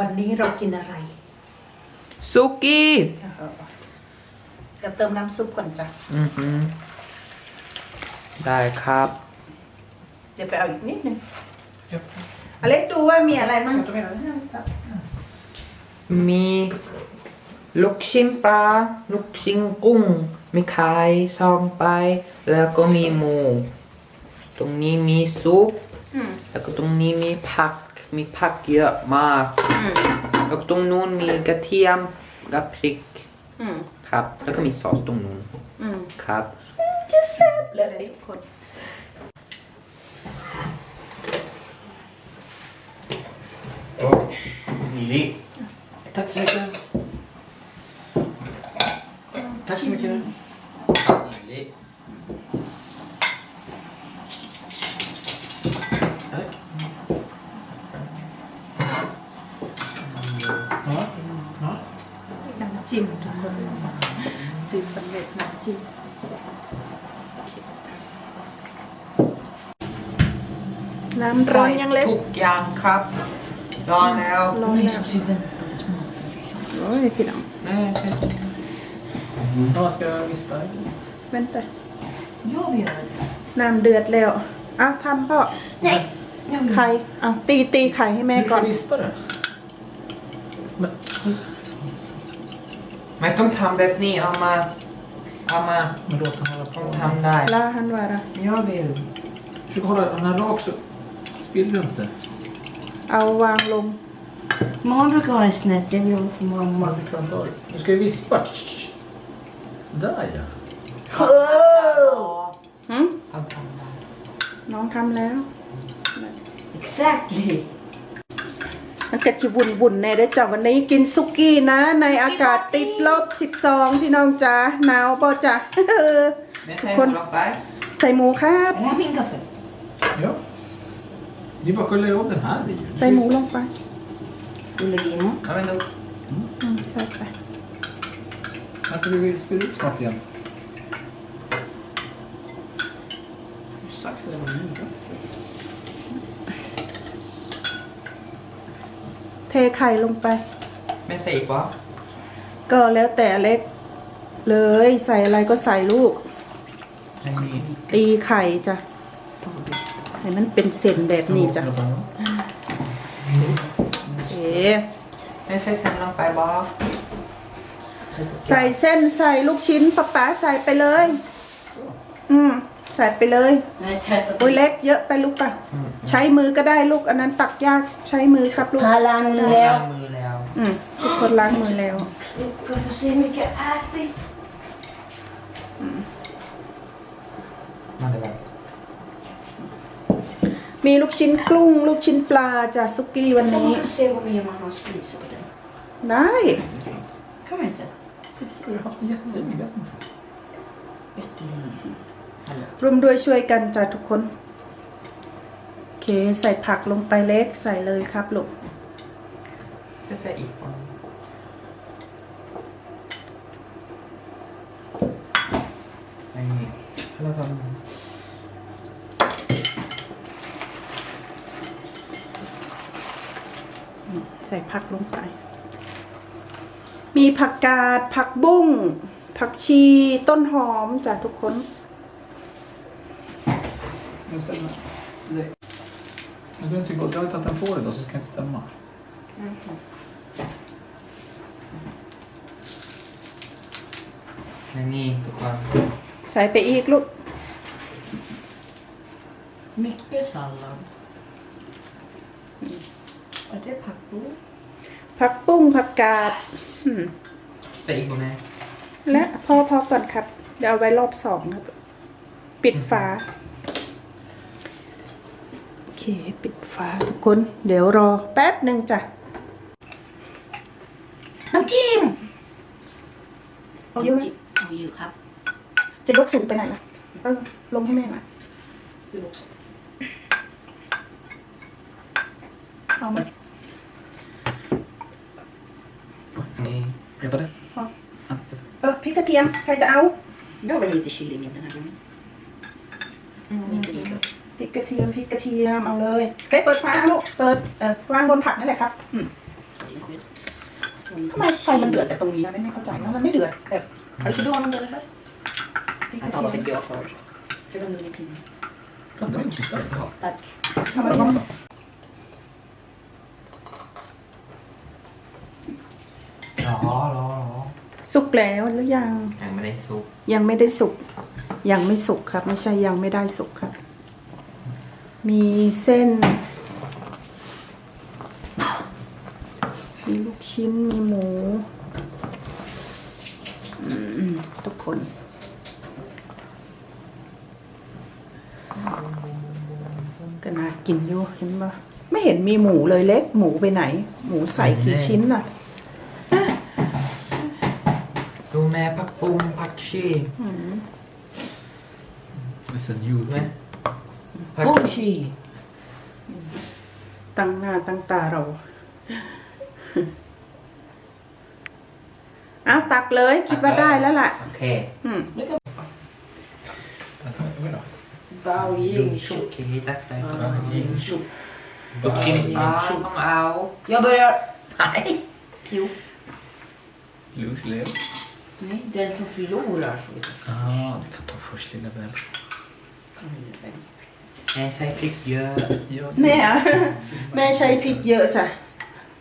วันนี้เรากินอะไร ซุกี้เดี๋ยวเติมน้ำซุปก่อนจ้ะ อือหือได้ครับ เดี๋ยวไปเอาอีกนิดนึง Japp. อเล็กดูว่ามีอะไรมั่ง Så du menar det? มีลูกชิ้นปลาลูกชิ้นกุ้ง มีไข่ซองไป แล้วก็มีหมู ตรงนี้มีซุปอืมแล้วก็ตรงนี้มีผัก มีผักเยอะมากอืม แล้วก็ตรงนู้นมีกระเทียมกับพริกอืมครับ แล้วก็มีซอสตรงนู้นอืมครับจะแซ่บเลยทุกคน Lili. Tack så mycket. Tack så mycket. Lili. Tack. Ja. Ja. น้ำ จิ้มทุกคนจืดสำเร็จน้ำจิ้มน้ำร้อนยังเล็กทุกอย่างครับร้อนแล้วร้อนแล้วโอ้ยพี่น้องแม่ใช่ Ja, ska jag vispa? เว้นแต่ Jag vill göra det. น้ำเดือดแล้วอะทำพ่อ Nej, jag vill ไข่อะตีตีไข่ให้แม่ Du ก่อน får vispa det. Men, ไม่ต้องทำแบบนี้เอามาเอามา men låt den hålla ต้อง på. ทำได้ ลาฮันวาระ Jag vill Försök hålla den här rak så spiller du inte. เอาวางลง Mamma brukar ha det snett. Jag vill ha det som mamma. Du klarar inte av det. Du ska ju vispa. Där ja. หึ เอาทำได้ น้องทำแล้ว Exactly. มันกะจิวุ่นวุ่นๆในได้อจ้ะวันนี้กินซุกี้นะ ในอากาศติดลบ12พี่น้องจ๋าหนาวป่ะจ๊ะแม่ทุใส่กหคมนดลงไปใส่หมูครับ Är det här min kaffe? Ja. Det är bara att skölja av den här i. ใส่หมูลงไป Du lägger in. เอาไปดูอืมใส่ไป Vänta, vi vill spela ut snart igen. เทไข่ลงไปแม่ใส่อีกวะก็แล้วแต่เล็กเลยใส่อะไรก็ใส่ลูก อันนี้ตีไข่จ้ะให้มันเป็นเส้นแบบนี้จ้ะเอ๊ะแม่ใส่เส้นลงไปบอใส่เส้นใส่ลูกชิ้นป๊าป๊าใส่ไปเลย อืมใส่ไปเลย Nej, tvätta โอ้ยเล็กเยอะไปลูกป่ะ ใช้มือก็ได้ลูกอันนั้นตักยากใช้มือครับลูก Palla nu ล้าง Leo. มือแล้วอืมทุกคนล้างมือแล้ว Ska få se hur mycket jag ätit. มาเลยแบบมีลูกชิ้นกุ้ง ลูกชิ้นปลาจากซุกี้วัน Så นี้ man får se vad mer man har spis på den. ได้ Kan man inte? Du har haft en jättelänge. Jättelänge. ร่วมด้วยช่วยกันจ้ะทุกคนโอเค ใส่ผักลงไปเล็กใส่เลยครับลูกจะใส่อีกวะอันนี้แล้วก็ใส่ผักลงไป มีผักกาด ผักบุ้ง ผักชี ต้นหอมจ้ะทุกคน Men stämma. Men du har inte gått, jag har tagit den på dig då så ska det inte stämma. อันนี้ทุกคนใส่ไปอีกลูก Mycket sallad. Är det packor? ผักปุ้งผักกาดอืมใส่อีกบ่แม่และพอพอก่อนครับ เดี๋ยวเอาไว้รอบสองครับ ปิดฝาโอ เค ปิดฝาทุกคน เดี๋ยวรอแป๊บหนึ่งจ้ะ น้ำจิ้มเอาเยอะไหมเอาอยู่ครับ จะยกสูงไปไหนล่ะเออลงให้แม่มาเอาไหมอันนี้ Vet du det? Ja. Ja. เออพริกกระเทียม ใครจะเอา Jag vill lite kyckling den här gången. Mm, inte lika. พริ กกระเทียมพริกกระเทียมเอาเลยเฮ้ยเปิดฝาลูกเปิดเออวางบนผักนั่นแหละครับอืมทำไมไฟมันเดือดแต่ตรงนี้นะไม่เข้าใจนะมันไม่เดือดแบบ Har du så dålig med det här? Jag tar bara för jag för. För de är pinne. Kan inte min kissa? Ja. Tack. ทำไม Vad มัน då? รอรอรอสุกแล้วหรือยัง ยังไม่ได้ซุปยังไม่ได้สุก ยังไม่สุกครับ ไม่ใช่ยังไม่ได้สุกครับ มีเส้น มีลูกชิ้น มีหมูอืมทุกคน ก็น่ากินอยู่เห็นปะไม่เห็นมีหมูเลยเล็ก หมูไปไหน หมูใส่กี่ชิ้นน่ะ ดูแม่ผักปุ้งผักชี อืม It's a new ไหม thing. ผักชีตั้งหน้าตั้งตาเราอ้าวตักเลยคิดว่าได้แล้วล่ะ โอเคอืม Vänta, vad är det? Bao โอ yin เค tjock. ตักไป Bao yin tjock. ลูกชิ้นปลาต้องเอา Jag börjar. ไอ้ Jo. Lugns lev. Nej, den som förlorar får vi ta. Ah, du kan ta först lilla bebis. Kom igen, vem? แม่ใส่พริกเยอะ Ja, แม่อะแม่ใช้พริกเยอะจ้ะ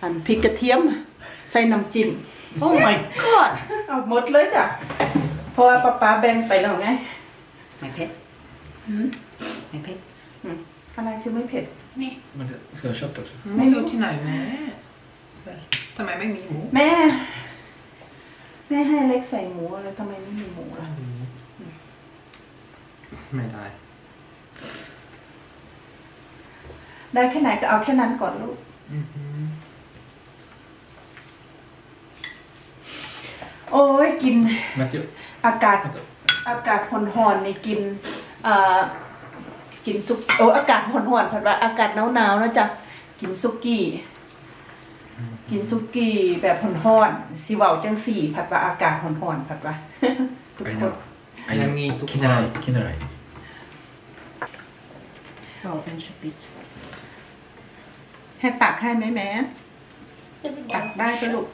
อันพริกกระเทียม ใส่น้ำจิ้ม Oh my god! เอาหมดเลยจ้ะเพราะว่าป๊าป๊าแบ่งไปแล้วไง My pet. อืม My pet. อืมอะไรคือไม่เผ็ด นี่ Men det, ska jag ha kött också? ไม่รู้ที่ไหนแม่ทำไมไม่มีหมูแม่ แม่ให้เล็กใส่หมูแล้วทำไมไม่มีหมูล่ะ ไม่ได้ ได้แค่ไหนก็เอาแค่นั้นก่อนลูกอือหือโอ้ยกิน Men jag, อากาศ vänta. อากาศห่อนๆนี่กินอ่ากินซุกโอ้อากาศห่อนๆผัดว่าอากาศหนาวๆนะจ๊ะกินซุกี้ กินซุกี้แบบห่อนๆสิเว้าจังสี่ผัดว่าอากาศห่อนๆผัดว่าทุก I คน know. I ยัง know. มีทุกคน Kinnerai, Kinnerai. Ja, en köttbit. ให้ตักให้ไหมแม่ตักได้ก็ลูก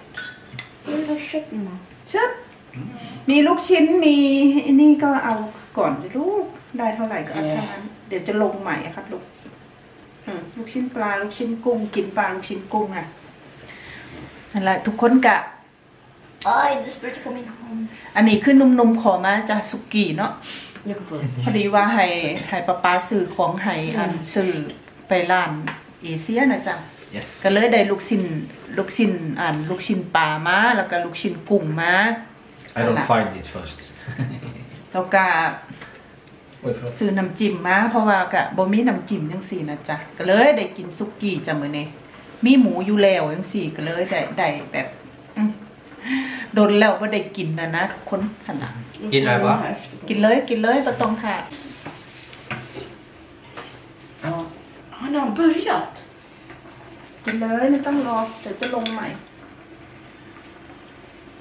Jag vill ha kött mamma. เชิดมีลูกชิ้นมีไอ้นี่ก็เอาก่อนสิลูกได้เท่าไหร่ก็เอาเท่านั้นเดี๋ยวจะลงใหม่อะครับลูกอืมลูกชิ้นปลาลูกชิ้นกุ้งกินปลาลูกชิ้นกุ้งอะนั่นแหละทุกคนกะ Aj, det sprutar på min hand. อันนี้คือนุ่มๆขอมาจากสุกี้เนาะ Jag kan få den. พอดีว่าให้ให้ป้าป้าซื้อของให้อันซื้อไปร้าน เอเชียนะจ๊ะ Yes. ก็เลยได้ลูกชิ้นลูกชิ้นอันลูกชิ้นปลามาแล้วก็ลูกชิ้นกุ้งมา I don't find it first. แล้วก็ Oj, förlåt. ซื้อน้ำจิ้มมาเพราะว่าก็บ่มีน้ำจิ้มจังซี่นะจ๊ะก็เลยได้กินสุกี้จ้ะมื้อนี้มีหมูอยู่แล้วจังซี่ก็เลยได้ได้แบบอืมโดนแล้วบ่ได้กินนะนะทุกคนหั่นน่ะกินอะไรวะกินเลยกินเลยบ่ต้องทา Ja. Han har börjat. กินเลยไม่ต้องรอเดี๋ยวจะลงใหม่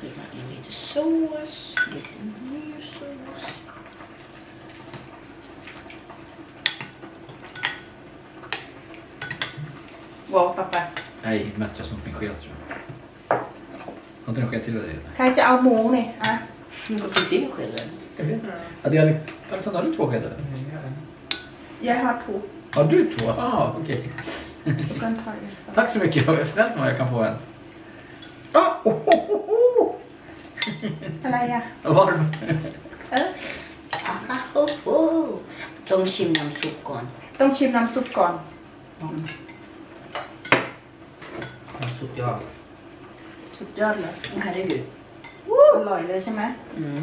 Lägga in lite sås, lite mer sås. Wow, pappa. Nej, Matt, jag har snott min sked tror jag. Har inte du en sked till dig? ใครจะเอาหมูเนี่ยอะ Men varför din skeden? Jag vet inte. Hade jag, Alexander, har du två skedar? ยายฮอตถูก Har du två? Ah, okej. ทุกคนถอย Tack så mycket. Vad snällt om jag kan få en. Ah, oh, oh, oh, oh. อะไรอะ Varm. เออ Aha, ho, ho. Tong shim nam sukon. ต้องชิมน้ำซุปก่อนสุดยอดสุดยอดเลย Herregud. อร่อยเลยใช่ไหม Mm.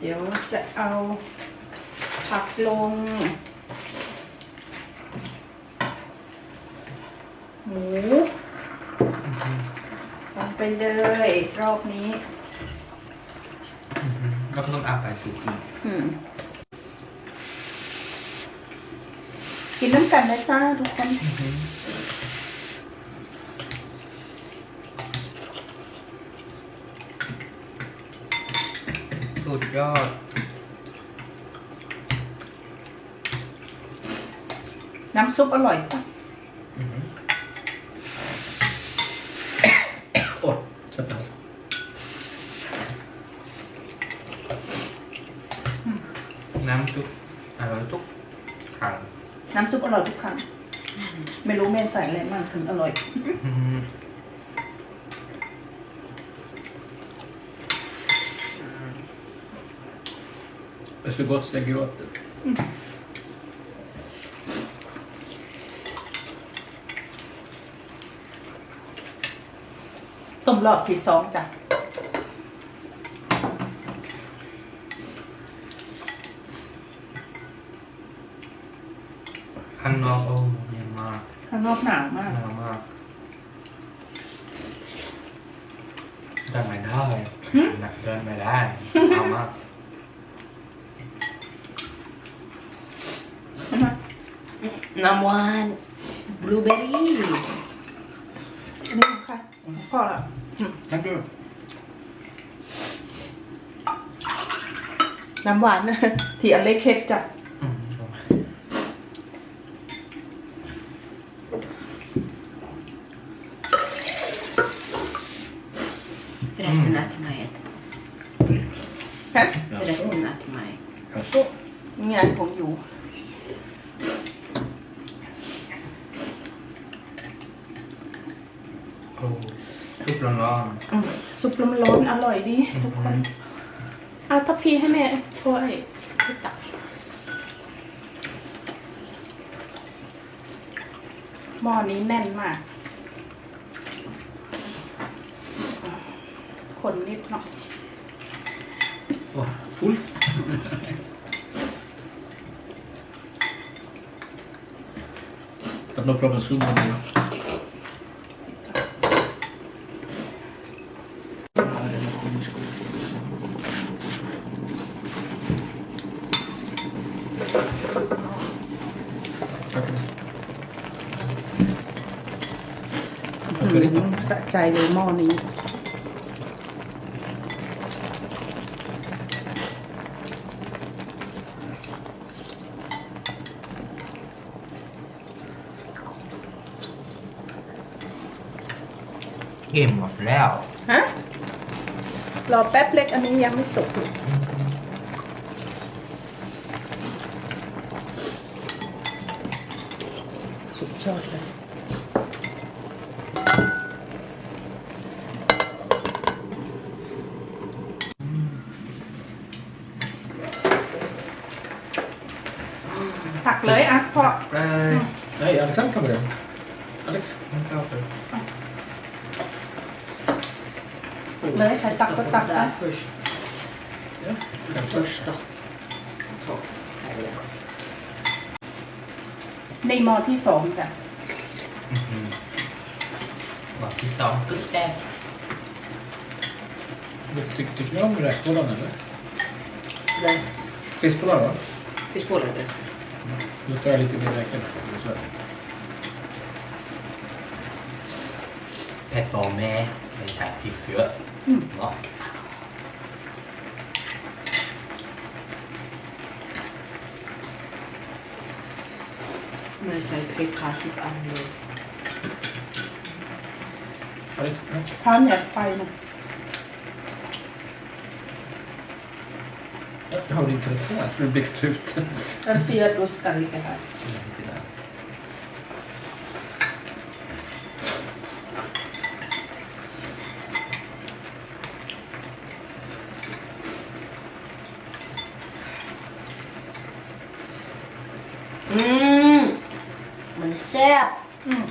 เดี๋ยวจะเอาผักลง หมูลงไปเลยรอบนี้ก็ต้องอาไปสุกี้อืมกินน้ำกันนะจ้าทุกคน สุดยอด น้ำซุปอร่อยปะอือหือ น้ำซุปอร่อยทุกครั้ง ไม่รู้แม่ใส่อะไรมากถึงอร่อย Det är så gott så jag gråter. ต้มรอบที่สองจ้ะ ข้างนอกโอ้เย็นมาก ข้างนอกหนาวมาก หนาวมาก เดินไม่ได้เดินไม่ได้หนาวมากใช่ไหมน้ำหวานบลูเบอร์รี่อันนี้ค่ะพอละ Tack du. น้ำหวานที่อเล็กเค็ดจ้ะ อืม resten är till mig ฮะ resten är till mig งานผมอยู่ โอ้ซุปร้อนอืมซุปร้อนๆอร่อยดีๆทุกคนเอาทัพพีให้แม่ช่วยช่วยตักหม้อนี้แน่นมาก คนนิดเนาะ Åh, fullt. But no problem soon. but you- Tack. อืมสะใจเลยหม้อนี้ เกม หมดแล้วฮะรอแป๊บเล็กอันนี้ยังไม่สุกเลยสุดยอดเลยตักเลยอะพ่อเอ้ย Nej, Alexander kan börja. Alex. ไม่เข้าไป เลยใครตักก็ตักนะ där först Ja, kanske. första ta här är det. ในหม้อที่สองจ้ะอื้อหือบอกที่สองตึ๊ดแต้ม Du- ty- Tycker ni om räkbollen eller? där Fiskbollar va? fiskbollar där Då tar jag lite mer räkor. Så här. เผ็ดบอกแม่ไม่ใส่พริกเยอะ อืมเนาะ men sen prickkassigt annorlunda Alex, ja. พร้อมอยากไฟนะ Jag har din telefon. Jag tror du blixtrar ut. รัสเซียดูสกันลิกันได้ อืมมันแซ่บ อืม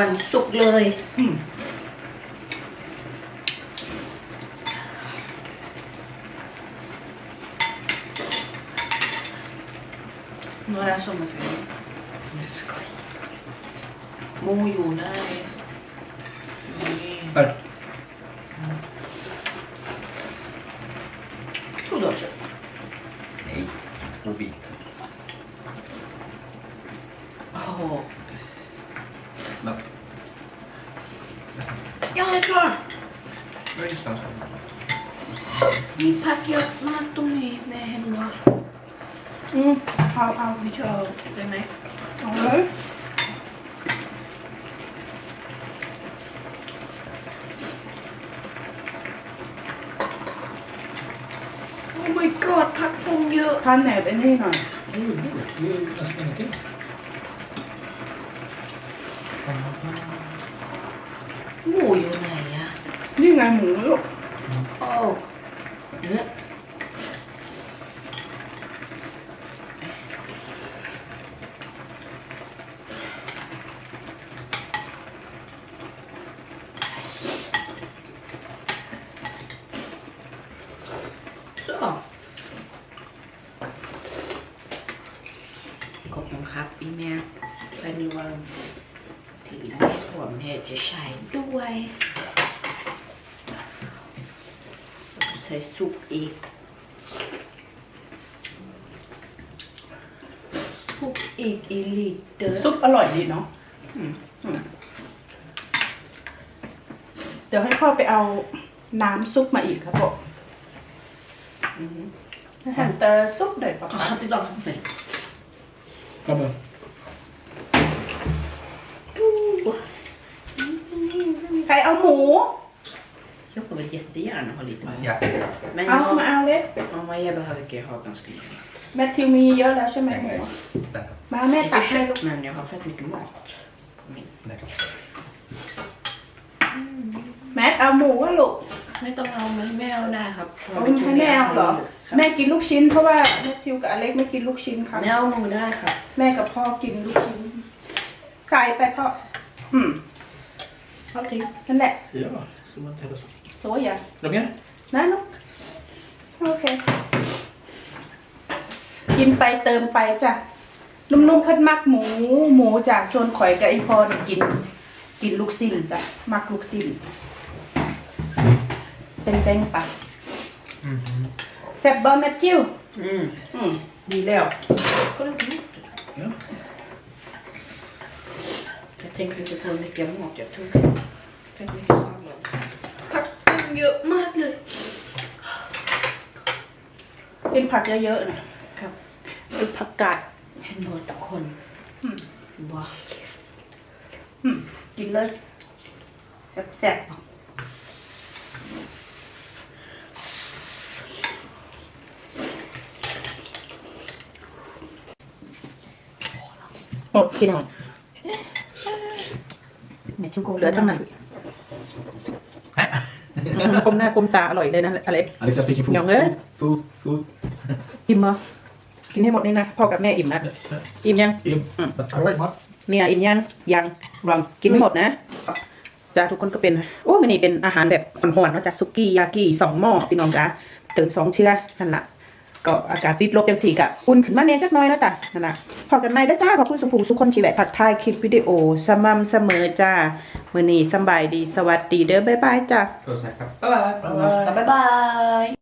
วันนี้วันศุกร์เลยอืม några sommarfilmer. Mo อยู่ได้นี่ Här. två dagar sedan. Nej, två bitar. Åh, Va? jag är klar. Vad är det som- มีผักเย อะมากตรงนี้แม่เห็นว่าอืมเอาเอาไม่ชอบได้ไหมเอาเลยโอ้ my god ผักตรงเยอะทานแหนบไอ้นี่หน่อยอื gjorde du? Det är ju nästan ingenting. หมูอยู่ไหนอะนี่ไงหมูลูก โอ้เนื้อ Så. ขอบ คุณครับอีแม่ไปมีวันที่แม่ผมเนี่ยจะใช้ด้วยแล้วก็ใส่ซุปอีกซุปอีกอีลิเตอร์ซุปอร่อยดีเนาะอืมอืมเดี๋ยวให้พ่อไปเอาน้ำซุปมาอีกครับผมอืมให้หันเตอซุปเด็ดปะ Ja, คะ det är klart för mig. Kommer. ใครเอาหมู Jag kommer jättegärna ha lite mer. Ja. Men เอา jag, มาเอาเล็ก mamma, jag behöver inte ha ganska mycket. แมทธิว มีเยอะแล้วใช่ไหมหมู Vänta. มาแม่ตัก Inte ให้ลูก kött, men jag har fett mycket mat. Men แมทเอาหมูอะลูกไม่ต้องเอาไม่แม่เอาได้ครับเอาให้แม่เอาเหรอ แม่กินลูกชิ้นเพราะว่าแมทธิวกับอเล็กไม่กินลูกชิ้นครับแม่เอาหมูได้ครับแม่กับพ่อกินลูกชิ้นใส่ไปพ่ออืม Allting. นั่นแหละ Ja, så man inte heller så. โซยา Är du med? นะลูกโอเคกินไปเติมไปจ้ะ นุ่มๆพัดมักหมู หมูจากส่วนข่อยกับไอพอนี่กิน กินลูกสิ้นจ้ะ มักลูกสิ้น เป็นแป้งปัก Mhm. แซ่บเบอร์แมทธิว Mm. อืมดีแล้ว Kolla på mat. Ja. Jag tänker inte på hur mycket mat jag tog. Fett mycket sallad. Tack jöt mat nu. กินผักเยอะๆนะครับเป็นผักกาดเห็นหมดทุกคนอืมว้าอืมกินเลยแซ่บๆหมดพี่น้องแม่ชุกโกเหลือทั้งนั้น กลมหน้ากลมตาอร่อยเลยนะอเล็ก Alicia speaking food. Nhộng ơi. Food, food. อิ่มเหรอกินให้หมดนี่นะพ่อกับแม่อิ่มนะอิ่มยัง Im. Alright, Mark. เนี่ยอิ่มยังยังรังกินไม่หมดนะจ้าทุกคนก็เป็นโอ้มันนี่เป็นอาหารแบบอ่อนๆเนาะจ้าซุกี้ยากิสองหม้อพี่น้องจ้าเติมสองเชื้อนั่นแหละ ก็อากาศติดลบจังสี่กะอุ่นขึ้นมาเนียจักหน้อยนะจ้ะนั่นแหละพอกันไหมแล้วจ้าขอบคุณสุภูสุขคนชีวิตผัดไทายคลิปวิดีโอสม่ำเสมอจ้ามื้อนี้สำบายดีสวัสดีเด้อบ๊ายบายจ้า Puss, Bye bye. Bye bye.